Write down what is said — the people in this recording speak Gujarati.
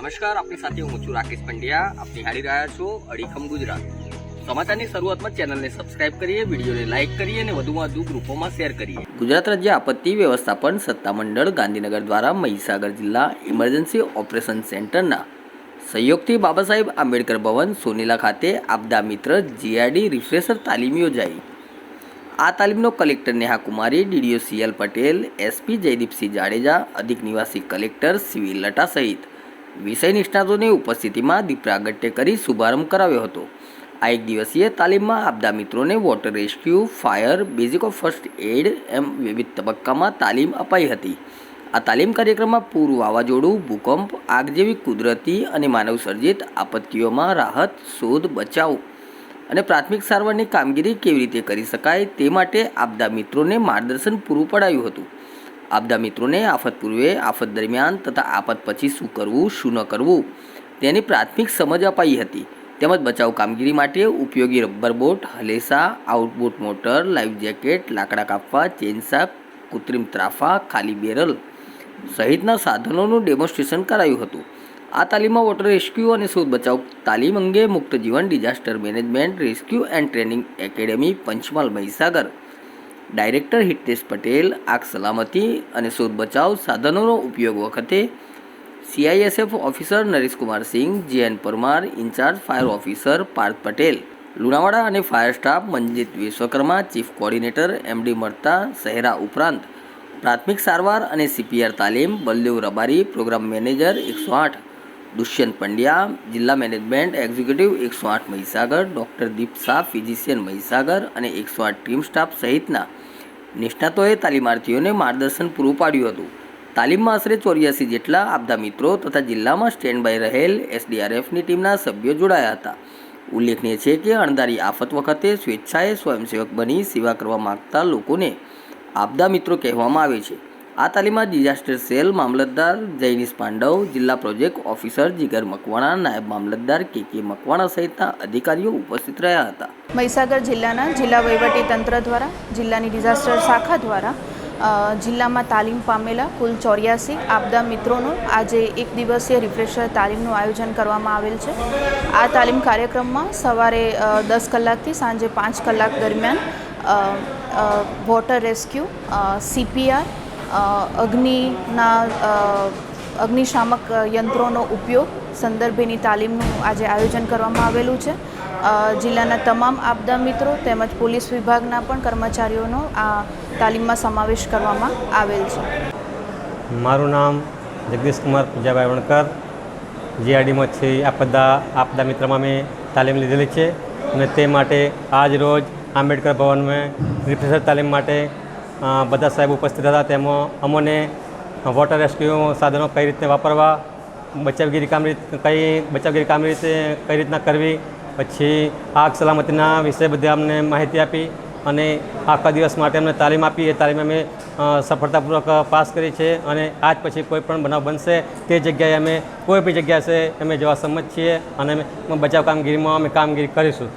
નમસ્કાર, આપની સાથે હું છું રાકેશ પંડ્યા. આપ નિહાળી રહ્યા છો અડીખમ ગુજરાત. સમાચારની શરૂઆતમાં ચેનલને સબસ્ક્રાઇબ કરીએ, વિડીયોને લાઇક કરીએ અને વધુમાં વધુ ગ્રુપોમાં શેર કરીએ. ગુજરાત રાજ્ય આપત્તિ વ્યવસ્થાપન સત્તામંડળ ગાંધીનગર દ્વારા મહીસાગર જિલ્લા ઇમરજન્સી ઓપરેશન સેન્ટરના સહયોગથી બાબા સાહેબ આંબેડકર ભવન, સોનીલા ખાતે આપદા મિત્ર, જીઆરડી રિફ્રેશર તાલીમ યોજાઈ. આ તાલીમનો collector Neha Kumari, DDO CL Patel, SP Jaydeepsinh Jadeja, અધિક નિવાસી કલેક્ટર સીવી લટા સહિત વિષય નિષ્ણાતોની ઉપસ્થિતિમાં દીપ પ્રાગટ્ય કરી શુભારંભ કરાવ્યો હતો. આ એક દિવસીય તાલીમમાં આપદા મિત્રોને water rescue fire basic of first aid એમ વિવિધ તબક્કામાં તાલીમ અપાઈ હતી. આ તાલીમ કાર્યક્રમમાં પૂર, વાવાઝોડું, ભૂકંપ, આગ જેવી કુદરતી અને માનવ સર્જિત આપત્તિઓમાં રાહત, શોધ, બચાવ અને પ્રાથમિક સારવારની કામગીરી કેવી રીતે કરી શકાય તે માટે આપદા મિત્રોને માર્ગદર્શન પૂરું પડાયું હતું. આપદા મિત્રોને આફત પૂર્વે, આફત દરમિયાન તથા આફત પછી શું કરવું, શું ન કરવું, તેની પ્રાથમિક સમજ અપાઈ હતી. તેમજ બચાવ કામગીરી માટે ઉપયોગી રબર બોટ, હલેસા, આઉટબોટ મોટર, લાઈફ જેકેટ, લાકડા કાપવા ચેનસા કૃત્રિમ ત્રાફા, ખાલી બેરલ સહિતના સાધનોનું ડેમોન્સ્ટ્રેશન કરાયું હતું. આ તાલીમમાં વોટર રેસ્ક્યુ અને શોધ બચાવ તાલીમ અંગે Mukt Jeevan disaster management, rescue and training academy, Panchmahal Mahisagar director Hitesh Patel, આગ સલામતી અને શોધ બચાવ સાધનોનો ઉપયોગ વખતે CISF officer Nareshkumar Singh GN Parmar, incharge fire officer Parth Patel, Lunawada અને fire staff Manjeet Vishwakarma, chief coordinator MD મળતા સહેરા ઉપરાંત પ્રાથમિક સારવાર અને સીપીઆર તાલીમ, બલદેવ રબારી, પ્રોગ્રામ મેનેજર એકસો આઠ. દુષ્યંત પંડ્યા, જિલ્લા મેનેજમેન્ટ એક્ઝિક્યુટિવ એકસો આઠ મહીસાગર, ડૉક્ટર દીપ શાહ ફિઝિશિયન મહીસાગર અને એકસો આઠ ટીમ સ્ટાફ સહિતના નિષ્ણાતોએ તાલીમાર્થીઓને માર્ગદર્શન પૂરું પાડ્યું હતું. તાલીમમાં આશરે ચોર્યાસી જેટલા આપદા મિત્રો તથા જિલ્લામાં સ્ટેન્ડ બાય રહેલ એસડીઆરએફની ટીમના સભ્યો જોડાયા હતા. ઉલ્લેખનીય છે કે અણધારી આફત વખતે સ્વેચ્છાએ સ્વયંસેવક બની સેવા કરવા માગતા લોકોને આપદા મિત્રો કહેવામાં આવે છે. આ તાલીમમાં ડિઝાસ્ટર સેલ મામલતદાર જૈનિશ પાંડવ, જિલ્લા પ્રોજેક્ટ ઓફિસર જીગર મકવાણા, નાયબ મામલતદાર કે કે મકવાણા સહિતના અધિકારીઓ ઉપસ્થિત રહ્યા હતા. મહીસાગર જિલ્લાના જિલ્લા વહીવટી તંત્ર દ્વારા, જિલ્લાની ડિઝાસ્ટર શાખા દ્વારા જિલ્લામાં તાલીમ પામેલા કુલ ચોર્યાસી આપદા મિત્રોનું આજે એક દિવસીય રિફ્રેશર તાલીમનું આયોજન કરવામાં આવેલ છે. આ તાલીમ કાર્યક્રમમાં સવારે દસ કલાકથી સાંજે પાંચ કલાક દરમિયાન વોટર રેસ્ક્યુ સીપીઆર અગ્નિના અગ્નિશામક યંત્રોનો ઉપયોગ સંદર્ભેની તાલીમનું આજે આયોજન કરવામાં આવેલું છે. જિલ્લાના તમામ આપદા મિત્રો તેમજ પોલીસ વિભાગના પણ કર્મચારીઓનો આ તાલીમમાં સમાવેશ કરવામાં આવેલ છે. મારું નામ જગદીશ કુમાર પૂજાભાઈ વણકર. જીઆરડીમાંથી આપદા આપદા મિત્રમાં મેં તાલીમ લીધેલી છે અને તે માટે આજ રોજ આંબેડકર ભવનમાં રિફ્રેશર તાલીમ માટે બધા સાહેબ ઉપસ્થિત હતા. તેમાં અમોને વોટર રેસ્ક્યુ સાધનો કઈ રીતે વાપરવા, બચાવગીરી કામ રીતે, કઈ બચાવગીરી કામ રીતે, કઈ રીતના કરવી, પછી આગ સલામતીના વિશે બધી અમને માહિતી આપી અને આખા દિવસ માટે અમને તાલીમ આપી. એ તાલીમ અમે સફળતાપૂર્વક પાસ કરી છે અને આજ પછી કોઈ પણ બનાવ બનશે તે જગ્યાએ અમે કોઈ બી જગ્યા છે અમે જવા સંમત છીએ અને અમે બચાવ કામગીરીમાં અમે કામગીરી કરીશું.